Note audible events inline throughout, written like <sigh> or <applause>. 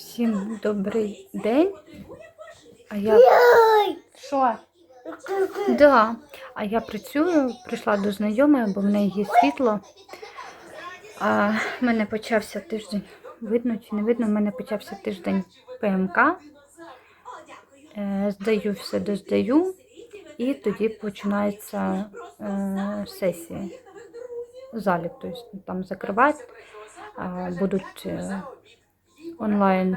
Всім добрий день. А я що? Да. А я працюю, прийшла до знайомої, бо в неї є світло. А в мене почався тиждень. Видно чи не видно, в мене почався тиждень ПМК. Е, Здаю все доздаю, і тоді починається е, сесія. Залік, тобто там закривають, а, будуть е, онлайн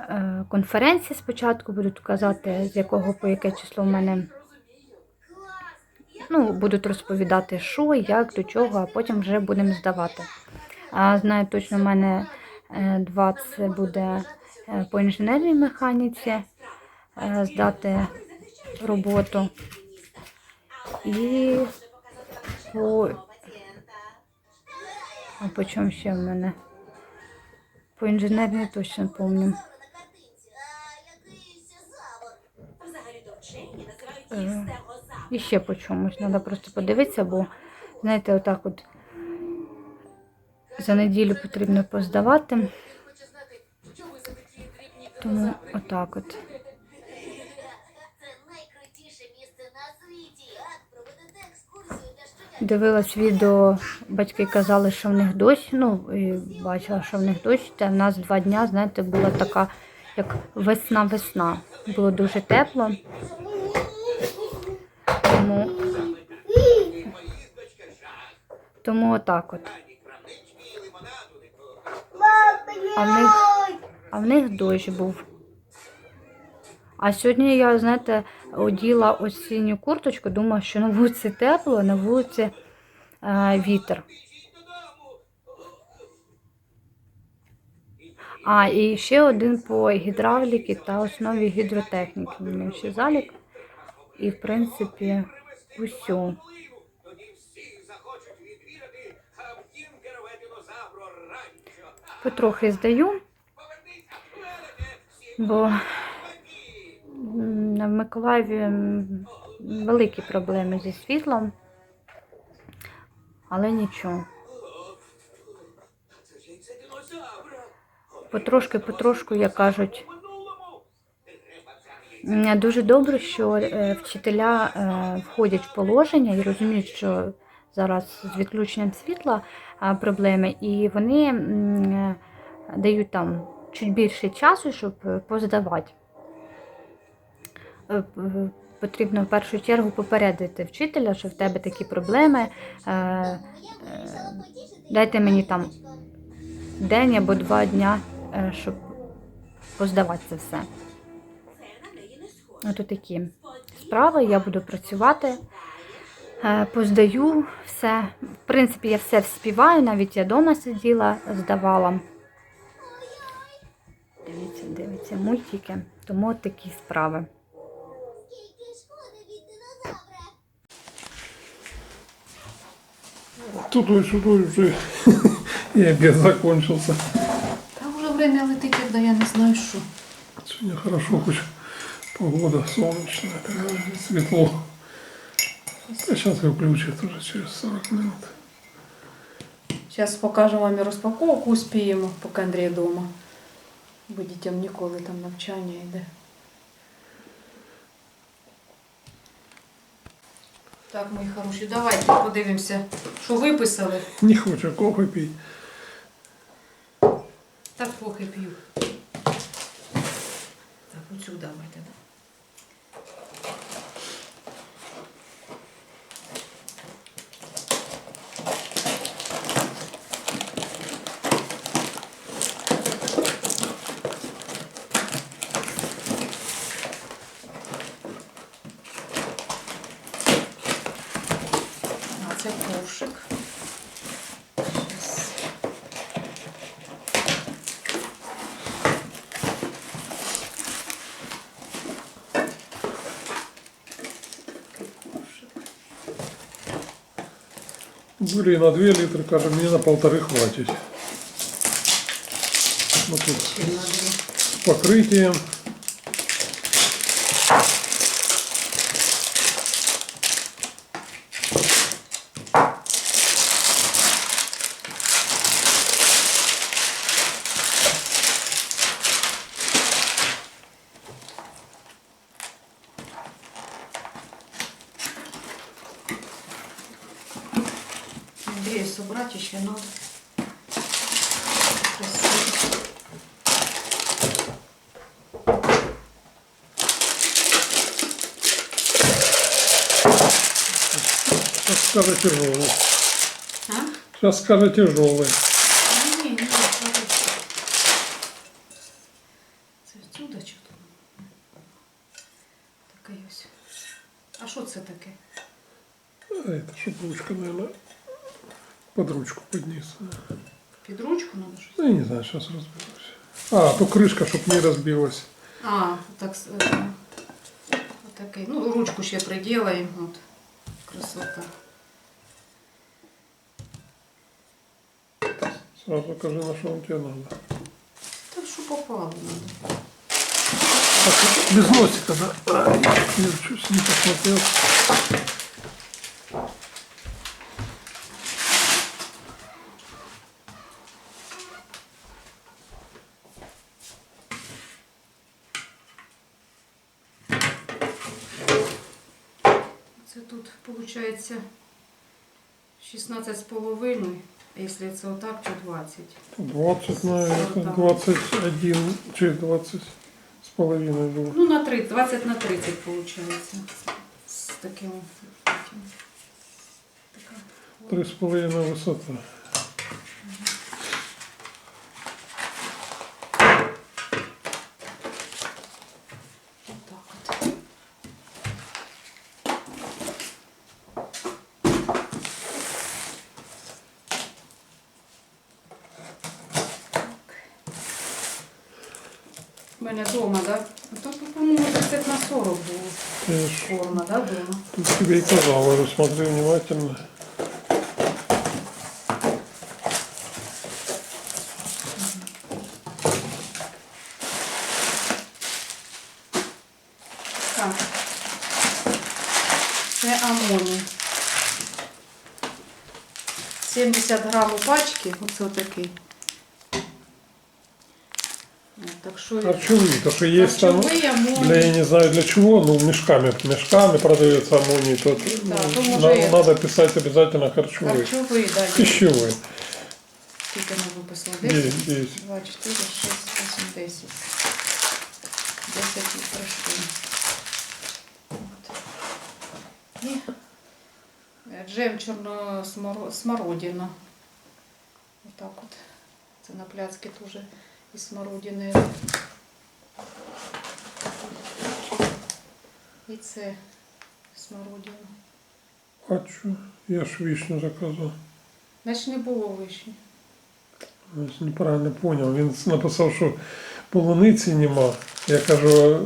е, конференції спочатку, будуть казати, з якого по яке число в мене. Ну, будуть розповідати, що, як, до чого, а потім вже будемо здавати. А знаю точно, в мене е, два це буде е, по інженерній механіці здати роботу. І по. А по чому ще в мене? По інженерній точно помню. Е, І ще по чомусь. Треба просто подивитися, бо, знаєте, отак от за неділю потрібно поздавати. Тому отак от. Це найкрутіше місце на світі. Як проведете екскурсію для щодня. Дивилась відео, батьки казали, що в них дощ. Ну, і бачила, що в них дощ. Та в нас два дня, знаєте, була така, як весна-весна. Було дуже тепло. Тому, тому отак от. А в них, а в них дощ був. А сьогодні я, знаєте, оділа осінню курточку, думала, що на вулиці тепло, на вулиці е, вітер. А, і ще один по гідравліки та основі гідротехніки. У мене ще залік. І, в принципі, ранчо. Потрохи здаю, бо в Миколаєві великі проблеми зі світлом. Але нічого. Це ж яйце динозавра. Потрошки, потрошку, як кажуть, Дуже добре, що е, вчителя е, входять в положення і розуміють, що зараз з відключенням світла проблеми, і вони е, дають там чуть більше часу, щоб е, поздавати. Е, п- Потрібно в першу чергу попередити вчителя, що в тебе такі проблеми. е, е, Дайте мені там день або два дня, е, щоб поздавати це все. Ось такі справи. Я буду працювати, е, поздаю все. В принципі, я все вспіваю, навіть я вдома сиділа, здавала. Дивіться, дивіться, мультики. Тому от такі справи. Тудой-сюдой <laughs> уже и обед закончился. Та вже время летить, когда я не знаю що. Сегодня хорошо, хоть погода солнечная, такая, светло. А сейчас ее включат уже через 40 минут. Зараз покажемо вам і розпаковку успіємо, поки Андрій вдома. Бо дітям ніколи там навчання йде. Так, мої хороші, давайте подивимося, що виписали. Не хочу кофе пій. Так поки п'ю. Так, оцю давайте. да. А це ковшик. Щас. Были на 2 литра, кажем, мне на полторы хватит. Вот тут с покрытием. Випікати ще надо. Красиво. Сейчас скажу тяжелый. А? Сейчас скажу тяжелый. Сейчас разберусь. А, то крышка, чтобы не разбилась. А, так, е, отакий. Ну, ручку ще приділаємо. От. Красота. Сразу покажи, на что он тебе надо. Так що попало надо. Так, без носика, да? Ай, я чуть не посмотрел. Виходить 16 з половиною, а якщо це отак, то 20. 20 на 21, чи 20 с половиной было. Ну, на 30, 20 на 30 виходить. З таким. Така. Три с мене вдома, так? Да? То, по-моєму, 30 на 40 було форма, да, дома? тут тебе и казал, говорю, смотри внимательно. Так. Це амоній. 70 грам у пачки, оце отакий. що Харчевые, то что есть там, харчовий амоній. для, я не знаю для чего, ну мешками, мешками продается аммоний, то, Да, ну, то может надо, и- надо писать обязательно харчевые. Харчовий, да, є. Пищевые. Скільки ми виписали? 10, 10? 10. 2, 4, 6, 8, 10. 10 і пройшли. От. І е, джем чорно-смородина. Отак от. Це на пляцки теж із смородини. І це смородина. А что? Я ж вишню заказал. Значить не було вишні. Я ж неправильно понял. Він написав, що полуниці нема. Я кажу,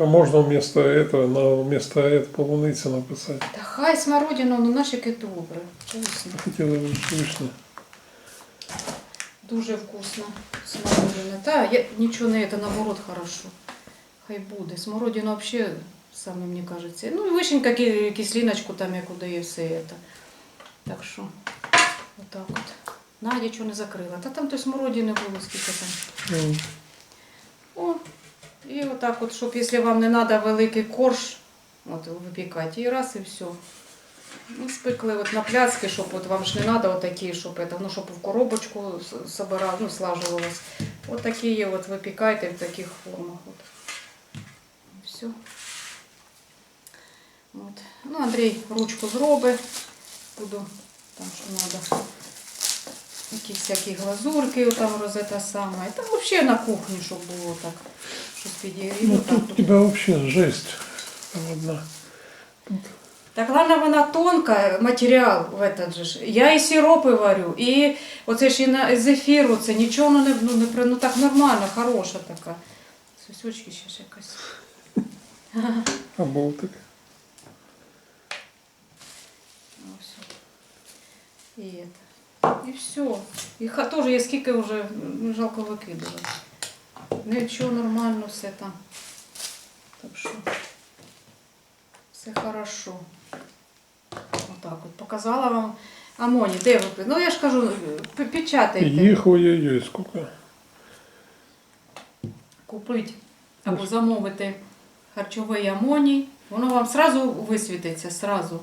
а можна вместо этого, на вместо этого полуниці написати. Та хай смородина, ну наш яке добре. Вкусно. Хотіли вишню. Дуже вкусно. Смородина. Та я, нічого не це, наоборот, хорошо. Хай буде. Смородина взагалі, саме мені кажеться. Ну, і вишенька, ки- кислиночку там, як дає все це. Так що, отак от. Надя чого не закрила. Та там той смородини було, скільки там. Ну, О, і отак от, щоб якщо вам не треба великий корж, от випікати, і раз і все. Ну, спекли от на пляцки, щоб от вам ж не треба отакі, щоб это, ну, щоб в коробочку с- собирав, ну, слажувалось. От такі є, от випікайте в таких формах. От. Все. От. Ну, Андрій ручку зробить. Буду там, що треба. Якісь всякі глазурки, там розета сама. І там взагалі на кухні, щоб було так, щось підігріти. ну тут у тебя вообще жесть. Одна. Так ладно, вона тонка, матеріал в этот же ж. Я і сиропи варю, і оце ж і на зефіру, це нічого ну, не, ну, не при- ну так нормально, хороша така. Сосючки ще ж якась. А болтик. Ось. І, это. і все. І ха- теж я скільки вже ну, жалко викидувати. Нічого нормально все там. Так що все хорошо. Отак от. Показала вам. Амоні, де ви? Ну я ж кажу, печатайте. Их ой-ой-ой, сколько. Купить або замовити харчовий амоній. Воно вам сразу висвітиться, сразу.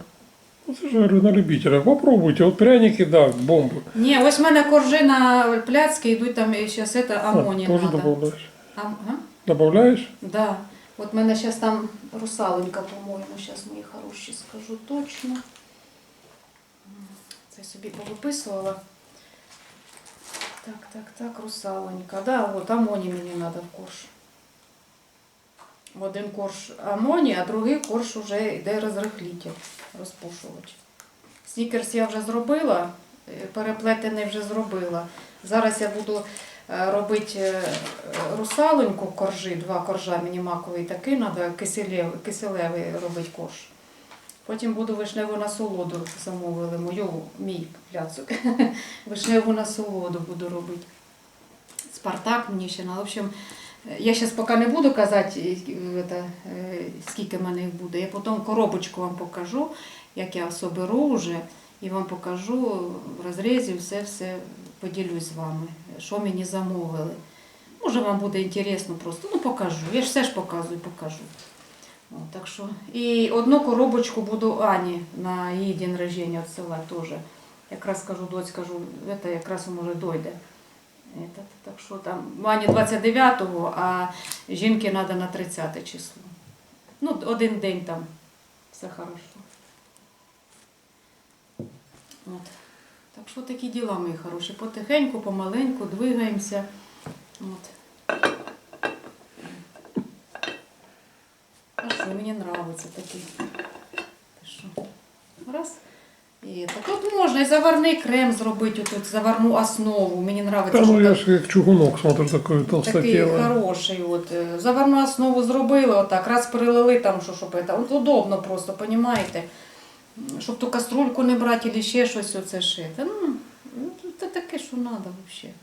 Вот я же говорю, на любителя. Попробуйте. Вот пряники, да, бомбы. Ні, ось в мене коржи на пляцки йдуть там і зараз це А, амоні тоже надо. добавляешь. Ам- а? Добавляешь? Да. От мене зараз там русаленька, по-моєму, зараз мої хороші скажу точно. Це собі повиписувала. Так, так, так, русаленька. Да, от амоні мені треба в корж. Один корж амоні, а другий корж вже йде розрихлітель, розпушувач. Снікерс я вже зробила, е, переплетений вже зробила. Зараз я буду робити е, русалоньку коржі, два коржа мені маковий такий треба, киселевий, киселевий робити корж. Потім буду вишневу насолоду замовили, мою, мій пляцок. <laughs> вишневу насолоду буду робити. Спартак мені ще, в общем, я зараз поки не буду казати, е, е, скільки в мене їх буде. Я потім коробочку вам покажу, як я соберу вже, і вам покажу в розрізі, все-все поділюсь з вами, що мені замовили. Може, вам буде інтересно просто. Ну, покажу. Я ж все ж показую, покажу. О, так що. І одну коробочку буду Ані на її день рождения відсилати теж. Якраз скажу, доць, скажу, це якраз може дойде. Этот, так що там Ані 29-го, а жінки треба на 30 число. Ну, один день там. Все хорошо. От. Так що такі діла, мої хороші. Потихеньку, помаленьку, двигаємося. От. А що, мені подобається такі. Раз. І так от можна і заварний крем зробити, тут заварну основу. Мені подобається. Да, ну я же как чугунок смотрю, такой Такий хороший. От. Заварну основу зробили, отак, раз перелили там, що, щоб це. От удобно просто, понімаєте? Щоб ту каструльку не брати, або ще щось оце шити. Ну, ну, це таке, що треба взагалі.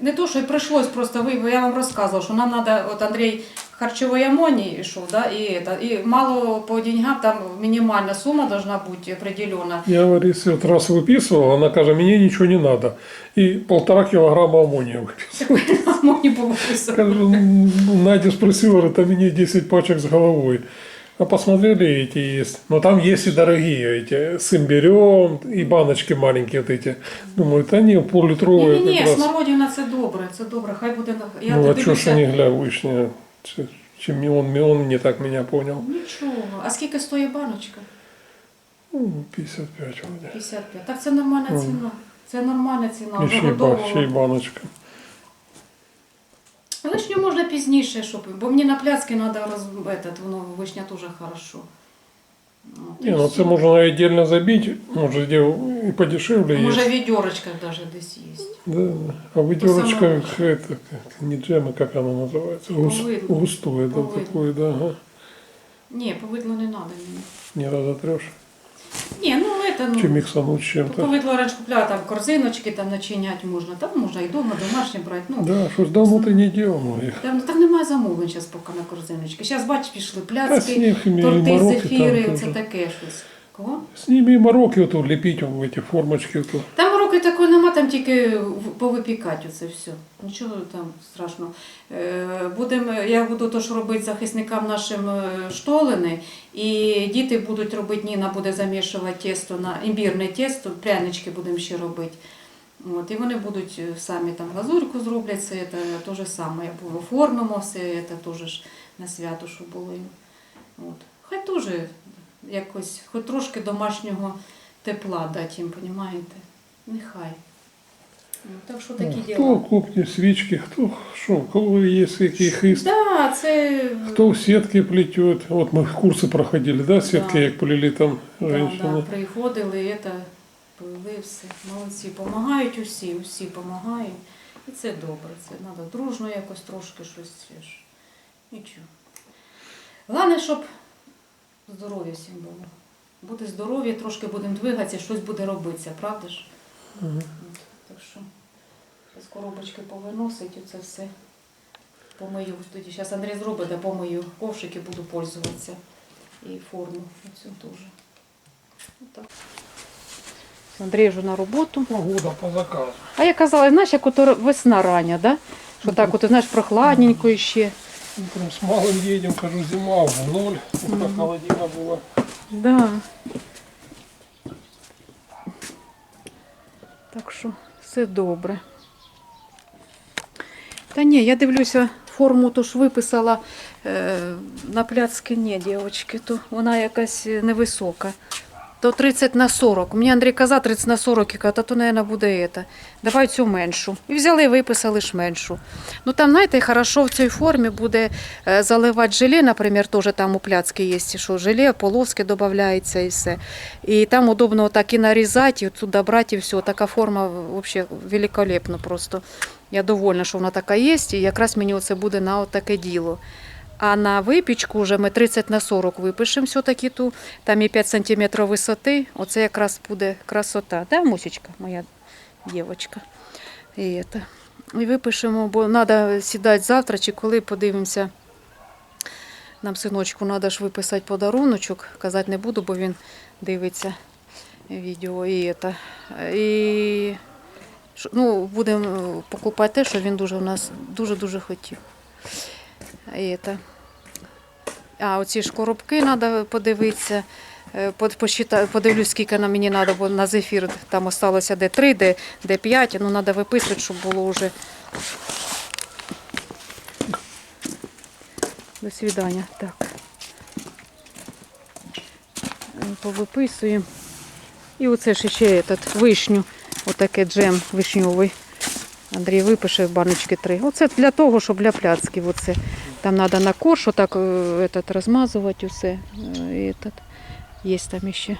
Не то, що і прийшлось просто, ви, бо я вам розказувала, що нам треба, от Андрій харчової амонії йшов, да, і, это, і мало по деньгам, там мінімальна сума должна бути определена. Я Ларисе вот раз выписывал, она кажется, мне ничего не надо. И полтора килограмма аммония выписывала. Амонії повиписувати. Скажу, ну, Надя спросила, говорит, а мне 10 пачек с головой. А посмотрели, эти есть. Но там есть и дорогие эти, с имбирем, и баночки маленькие вот эти. Думаю, это они Ні, пол-литровые ні, ні, как раз. смородина це добре, це добре, хай буде. на- Я Ну, а дивлюся- что ж они, гля, вышня, Ч- чем он, он не так меня понял. Нічого. А скільки стоїть баночка? Ну, 55 вроде. 55. Так це нормальна Мгм. ціна. Це нормальна ціна. И Вже ще, й ба- ще й готово. баночка. Вишню можна пізніше, щоб, бо мені на пляцки треба роз... этот, воно вишня теж хорошо. От, і Не, ну все. это можно отдельно забить, может где и подешевле Може есть. в відьорочках навіть десь є. Да, да. а в ведерочках это как, не джем, а как оно называется? Гус- Повидло. густое, да, Повидло. такое, да, ага. Ні, повидло не треба мені. Не разотрешь. Ні, ну це, ну, Чи миксануть с ну, чем-то. повидло раніше купляла, там корзиночки там начинять можна, там можна і дома, домашнє брати. Ну, Да, щось давно ти не делал моих. Там, так немає замовлень зараз поки на корзиночки. Зараз, бачиш, пішли А пляцки, торти, мороки зефіри, це таке щось. Кого? С ними и мороки вот тут лепить в эти формочки. Вот. Там мороки такої нема, там тільки повипікати оце все. Нічого там страшного. Е, Будем, я буду теж робити захисникам нашим е, штолени, і діти будуть робити, Ніна буде замішувати тісто на імбірне тісто, прянички будемо ще робити. От, і вони будуть е, самі там глазурку зроблять, це те, же саме, оформимо все, це теж на свято, що було їм. От. Хай теж якось, хоч трошки домашнього тепла дати їм, розумієте? Нехай. Ну, так що такі Кто діла. купни свечки, кто что, у кого есть какие хист, Да, це кто в сетке плетет. Вот мы курсы проходили, да, сетки, Да. як плели там да, женщины. да, приходили, це, пили все. Молодці, допомагають усі, усі допомагають. І це добре, це треба дружно якось трошки щось. це ж. Нічого. Головне, щоб здоров'я всім було. Буде здоров'я, трошки будемо двигатися, щось буде робитися, правда ж? От, так що з коробочки повиносить оце все. Помию. Тоді зараз Андрій зробить, а помию ковшики, буду пользуватися. І форму оцю теж. Отак. Андрій вже на роботу. Погода по заказу. А я казала, знаєш, як ото весна рання, да? Що так, от, знаєш, прохладненько ще. Утром с малым едем, кажу, зима в ноль, ух, как холодина была. Да. Так що все добре. Та ні, я дивлюся, форму то ж виписала е, на пляцки, ні, дівчатки, то вона якась е, невисока. То 30 на 40. Мені Андрій казав 30 на 40, я кажу, та то, мабуть, буде це. Давай цю меншу. І взяли і виписали ж меншу. Ну там, знаєте, хорошо в цій формі буде е, заливати желе, наприклад, теж там у пляцки є, що желе, полоски додається і все. І там удобно так і нарізати, і туди брати, і все. Така форма взагалі великолепна просто. Я довольна, що вона така є, і якраз мені оце буде на таке діло. А на випічку вже ми 30 на 40 випишемо все-таки ту, там і 5 см висоти, оце якраз буде красота. Да, Мусечка, моя дівчинка. І, і випишемо, бо треба сідати завтра чи коли подивимося. Нам синочку треба ж виписати подаруночок. Казати не буду, бо він дивиться відео. І, это. і ну, будемо покупати те, що він дуже у нас дуже-дуже хотів. Это. А оці ж коробки треба подивитися. Е, Подивлюсь, скільки нам мені треба, бо на зефір там осталося де 3, де, де 5. Ну, треба виписати, щоб було вже. До свидання. Так. Е, Повиписуємо. І оце ж ще этот, вишню, отаке джем вишньовий. Андрій випише баночки три. Оце для того, щоб для пляцків. Оце. Там треба на корж отак е, этот, розмазувати усе. Е, Этот. Є там ще.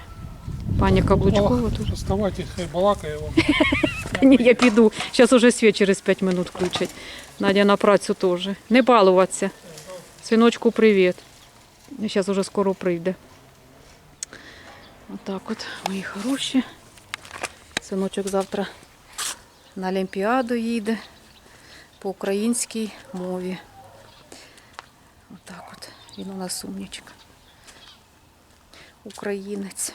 Пані Каблучкова тут. Доставайте, хай балакає вам. Ні, я піду. <laughs> Зараз уже світ через 5 минут включать. Надя на працю теж. Не балуватися. Синочку, привіт. Зараз уже скоро прийде. Отак от, мої хороші. Синочок завтра на Олімпіаду їде по українській мові. Отак от. Він у нас умнічка. Українець.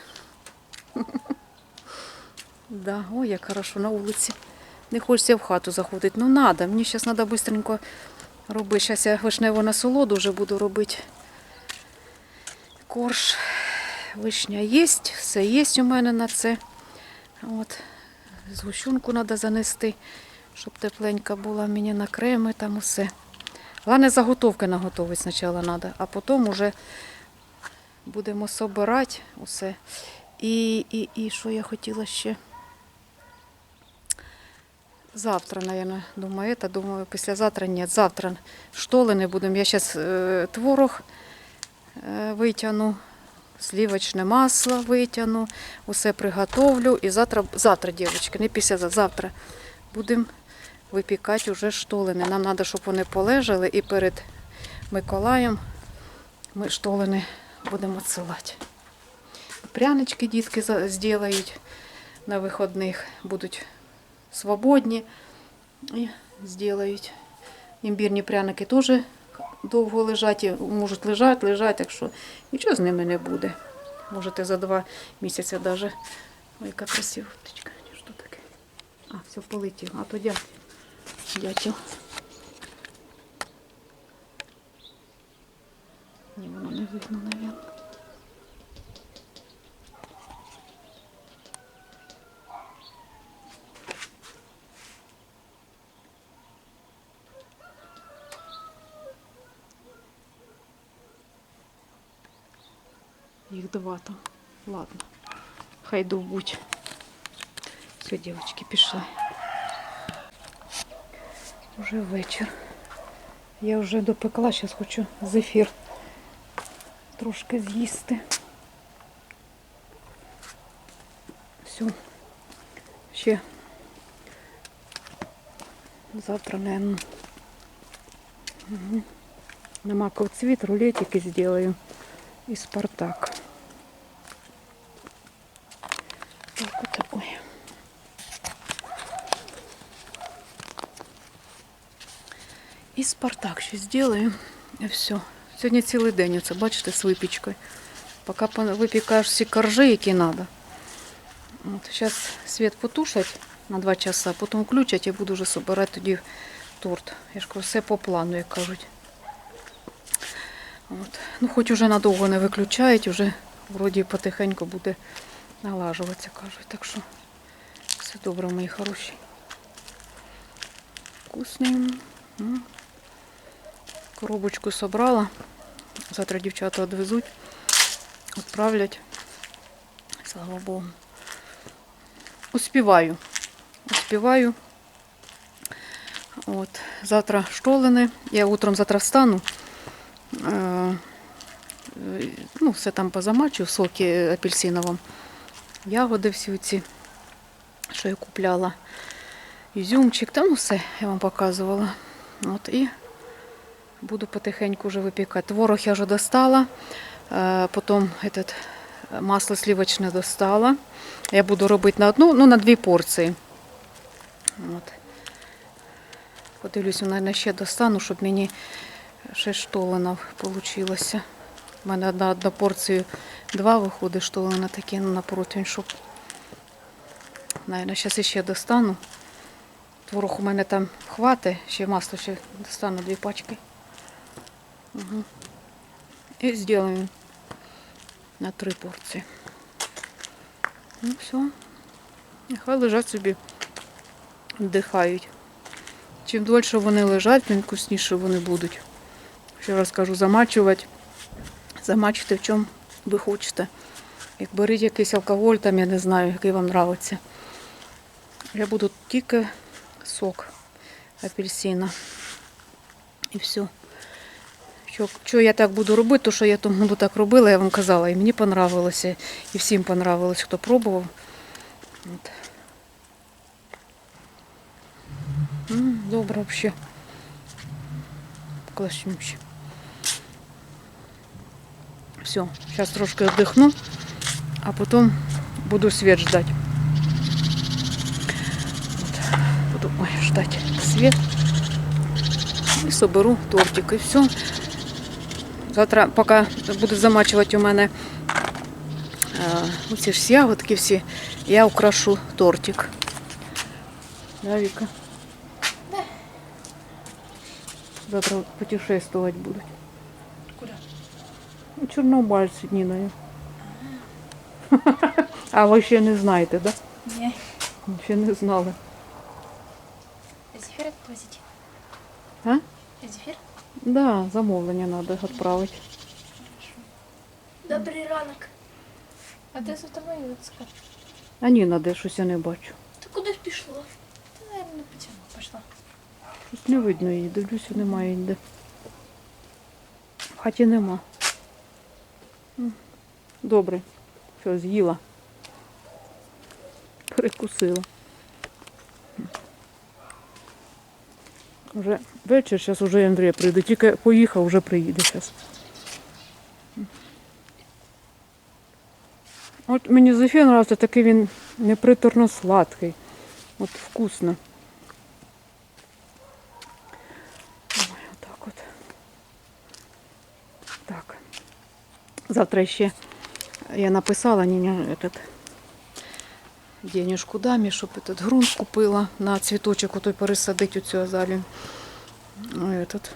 <laughs> Да, ой, як хорошо на вулиці. Не хочеться в хату заходити. Ну надо. Мені зараз треба швидко робити. Зараз я вишневу насолоду вже буду робити. Корж, вишня є, все є у мене на це. От. Згущенку треба занести, щоб тепленька була мені на креми, там усе. Головне заготовки наготовити спочатку треба, а потім вже будемо собирати усе. І, і, і що я хотіла ще? Завтра, наверное, думаю, это, думаю, післязавтра нет. Завтра штоли не будемо. Я зараз е, творог е, витягну, сливочне масло витягну, усе приготовлю. І завтра, завтра, дівчатки, не після завтра будемо випікати вже штолини. Нам треба, щоб вони полежали і перед Миколаєм ми штолини будемо відсилати. Прянички дітки зроблять на вихідних, будуть свободні і зроблять. Імбірні пряники теж довго лежать, можуть лежати, лежать, так що нічого з ними не буде. Можете за два місяці навіть. Ой, яка красива. Що таке? А, все полетіло. А то дятел. Дятел. Ні, воно не видно, мабуть. Їх два там. Ладно. Хай довбуть. Все, дівчатки, пішли. Уже вечір. Я вже допекла, зараз хочу зефір трошки з'їсти. Все. Ще завтра, наверное, угу. на маков цвіт рулетики сделаю і Спартак. Так вот ой. І Спартак ще зроблю. І все. Сьогодні цілий день оце, бачите, з випічкою. Поки випікаєш всі коржі, які треба. От, зараз світ потушать на 2 часа, потім включать і буду вже збирати тоді торт. Я ж кажу, все по плану, як кажуть. От. Ну, хоч уже надовго не виключають, вже вроді потихеньку буде налажуватися, кажуть. Так що все Все добре, мої хороші. Вкусний. Коробочку собрала. Завтра дівчата відвезуть, відправлять. Слава Богу. Успіваю. Успіваю. От. Завтра штолини. Я утром завтра встану. Е, ну, все там позамачу, соки апельсиновим. Ягоди всі ці, що я купляла. Ізюмчик, там ну все я вам показувала. От, і буду потихеньку вже випікати. Творог я вже достала. Е, Потім е, масло сливочне достала. Я буду робити на одну, ну на дві порції. От. Подивлюсь, мабуть, ще достану, щоб мені ще штолена вийшло. У мене одна, одна порцію два виходить штолена такі ну, на противень, щоб. Наверное, зараз ще достану. Творог у мене там хватить, ще масло ще достану дві пачки. Угу. І зробимо на три порції. Ну все. Нехай лежать собі, віддихають. Чим дольше вони лежать, тим вкусніше вони будуть. Ще раз кажу, замачувати. Замачуйте в чому ви хочете. Як беріть якийсь алкоголь, там я не знаю, який вам подобається. Я буду тільки сок апельсина. І все. Що, я так буду робити, то що я тому году так робила, я вам казала, і мені понравилося, і всім понравилось, хто пробував. От. Добре взагалі. Класнюче. Все, сейчас трошки отдохну, а потом буду свет ждать. Вот. Буду ой, ждать свет. І соберу тортик і все. Завтра, поки буду замачувати у мене е, оці ж ягодки всі, я украшу тортик. Да, Віка? Завтра путешествовать будуть. Куди? Ну, Чорнобиль з Ніною. А ви ще не знаєте, так? Ні. Да? Ще не знали. Зефір відвозить? А? Зефір? Да, замовлення треба відправити. Добрий ранок. А де за тобою Юцька? А Ніна де щось я не бачу. Ти кудись пішло? Та, наверное, не потягну, пішла. Щось не видно її, дивлюся, немає ніде. В хаті нема. Добре. Що, з'їла? Перекусила. Вже вечір, зараз уже Андрій прийде. Тільки поїхав, вже приїде зараз. От мені зефір нравиться, такий він неприторно сладкий. От вкусно. Ой, отак от. Так. Завтра ще я написала Ніня этот, денежку дамі, щоб этот ґрунт купила на цвіточок, отой пересадити оцю азалію. А Этот.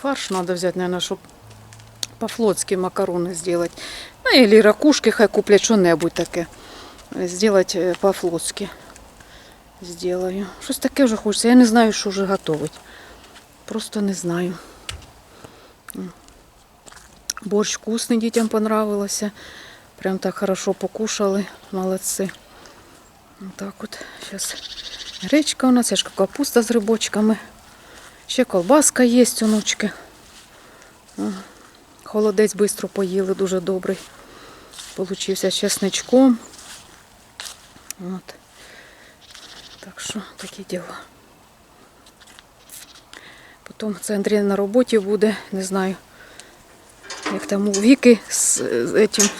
Фарш надо взять, наверное, щоб по-флотски макарони зробити. Ну, или ракушки хай куплять що-небудь таке. Сделать е, по-флотски. Сделаю. Щось таке вже хочеться. Я не знаю, що вже готувати. Просто не знаю. Борщ вкусний, дітям понравилося. Прям так хорошо покушали. Молодці. Так от. Зараз гречка у нас, я ж капуста з грибочками. Ще колбаска є. О, Холодець швидко поїли, дуже добрий. Получився з чесничком. От. Так що такі діла. Потім це Андрій на роботі буде, не знаю, як там у Віки з, з этим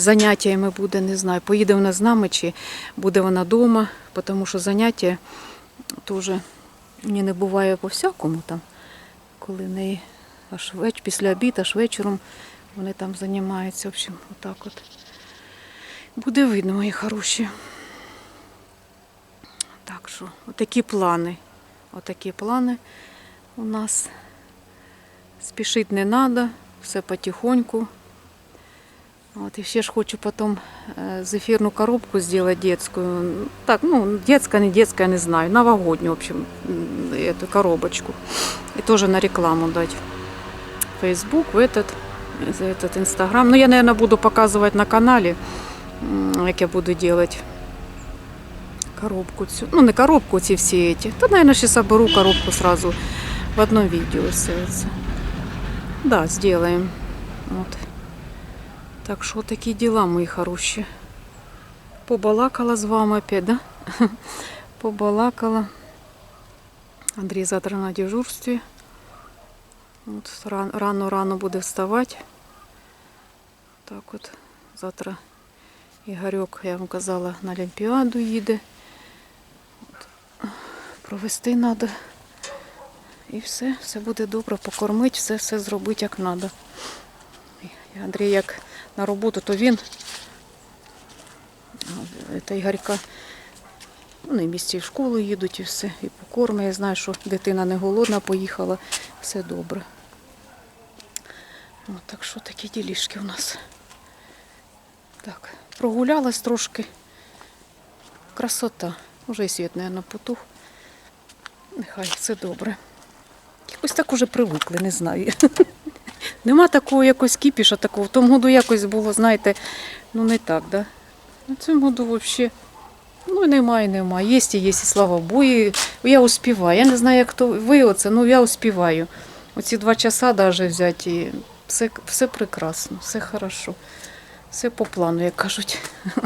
заняттями буде, не знаю. Поїде вона з нами чи буде вона вдома, тому що заняття теж мені не буває по всякому там, коли в неї аж веч, після обіду, аж вечором вони там займаються. В общем, отак от. Буде видно, мої хороші. Так що, отакі плани. Отакі плани у нас. Спішити не треба, все потихоньку. Вот, и ще ж хочу потом э, зефирную коробку сделать детскую. Так, ну, детская, не детская, не знаю. Новогоднюю, в общем, эту коробочку. И тоже на рекламу дать. Facebook, в этот, за этот Инстаграм. Ну, я, наверное, буду показывать на канале, як я буду делать коробку. Ну, не коробку, ці всі эти. То, наверное, ще соберу коробку сразу в одном видео все. Да, сделаем. Вот. Так що такі діла, мої хороші. Побалакала з вами опять, да? <laughs> Побалакала. Андрій завтра на дежурстві. От рано-рано буде вставати. Так от. Завтра Ігорьок, я вам казала, на Олімпіаду їде. От. Провести треба. І все, все буде добре, покормити, все, все зробити як треба. Андрій як на роботу, то він та Ігорька. Вони в місті в школу їдуть і все, і покорми. Я знаю, що дитина не голодна, поїхала, все добре. От, так що такі ділішки у нас. Так, прогулялась трошки. Красота. Уже і світ, мабуть, потух. Нехай все добре. Якось так уже привикли, не знаю. <laughs> Нема такого якось кіпіша такого. В тому году якось було, знаєте, ну не так, да? На цьому году взагалі. Ну, немає, немає. Є і є, і слава Богу. Я успіваю. Я не знаю, як то ви оце, ну я успіваю. Оці два часа навіть взяти, і все, все прекрасно, все хорошо. Все по плану, як кажуть. <laughs>